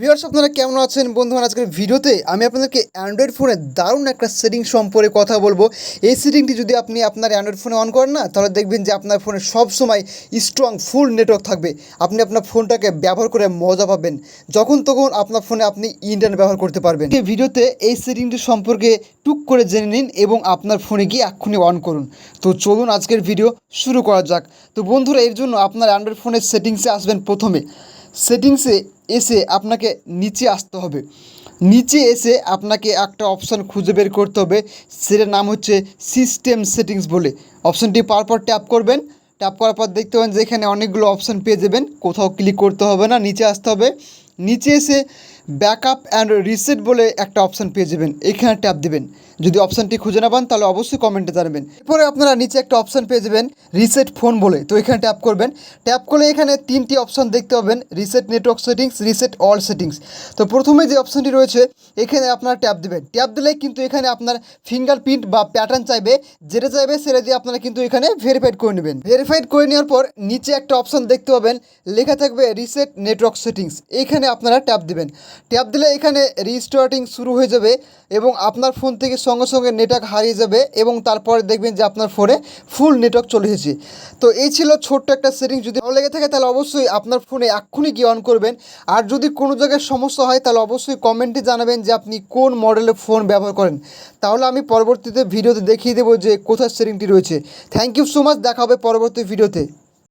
Viewers আপনারা কেমন আছেন? বন্ধুরা আজকের ভিডিওতে আমি আপনাদেরকে অ্যান্ড্রয়েড ফোনে দারুণ একটা সেটিং সম্পর্কে কথা বলব। এই সেটিংটি যদি আপনি আপনার অ্যান্ড্রয়েড ফোনে অন করেন না, তাহলে দেখবেন যে আপনার ফোনে সবসময় স্ট্রং ফুল নেটওয়ার্ক থাকবে। আপনি আপনার ফোনটাকে ব্যবহার করে মজা পাবেন। যখন তখন আপনার ফোনে আপনি ইন্টারনেট ব্যবহার করতে পারবেন। এই ভিডিওতে এই সেটিংটি সম্পর্কে টুক করে জেনে নিন এবং আপনার ফোনে গিয়ে এক্ষুনি অন করুন। তো চলুন আজকের ভিডিও শুরু করা যাক। তো বন্ধুরা, এর জন্য আপনার অ্যান্ড্রয়েড ফোনের সেটিংসে আসবেন প্রথমে। সেটিংসে এসে আপনাকে নিচে আসতে হবে। নিচে এসে আপনাকে একটা অপশান খুঁজে বের করতে হবে। সেটার নাম হচ্ছে সিস্টেম সেটিংস বলে। অপশানটি পর ট্যাপ করবেন। ট্যাপ করার পর দেখতে পাবেন যে এখানে অনেকগুলো অপশান পেয়ে যাবেন। কোথাও ক্লিক করতে হবে না, নিচে আসতে হবে। নিচে এসে ব্যাকআপ অ্যান্ড রিসেট বলে একটা অপশান পেয়ে যাবেন। এখানে ট্যাপ দেবেন। যদি অপশানটি খুঁজে না পান, তাহলে অবশ্যই কমেন্টে জানাবেন। এরপরে আপনারা নিচে একটা অপশান পেয়ে যাবেন, রিসেট ফোন বলে। তো এখানে ট্যাপ করবেন। ট্যাপ করলে এখানে তিনটি অপশান দেখতে পাবেন, reset network settings, reset all settings. তো প্রথমে যে অপশানটি রয়েছে, এখানে আপনারা ট্যাপ দেবেন। ট্যাপ দিলেই কিন্তু এখানে আপনার ফিঙ্গারপ্রিন্ট বা প্যাটার্ন চাইবে, যেটা চাইবে সেটা দিয়ে আপনারা কিন্তু এখানে ভেরিফাইড করে নেবেন। ভেরিফাইড করে নেওয়ার পর নিচে একটা অপশান দেখতে পাবেন, লেখা থাকবে রিসেট নেটওয়ার্ক সেটিংস। এখানে আপনারা ট্যাপ দেবেন। ট্যাপ দিলে এখানে রিস্টার্টিং শুরু হয়ে যাবে এবং আপনার ফোন থেকে সঙ্গে সঙ্গে নেটওয়ার্ক হারিয়ে যাবে এবং তারপরে দেখবেন যে আপনার ফোনে ফুল নেটওয়ার্ক চলে এসেছে। তো এই ছিল ছোট্ট একটা সেটিং যদি ভালো লেগে থাকে তাহলে অবশ্যই আপনার ফোনে এক্ষুনি গিয়ে অন করবেন। আর যদি কোনো জায়গায় সমস্যা হয় তাহলে অবশ্যই কমেন্টে জানাবেন যে আপনি কোন মডেলের ফোন ব্যবহার করেন। তাহলে আমি পরবর্তীতে ভিডিওতে দেখিয়ে দেবো যে কোথায় সেটিংটি রয়েছে। থ্যাংক ইউ সো মাচ দেখা হবে পরবর্তী ভিডিওতে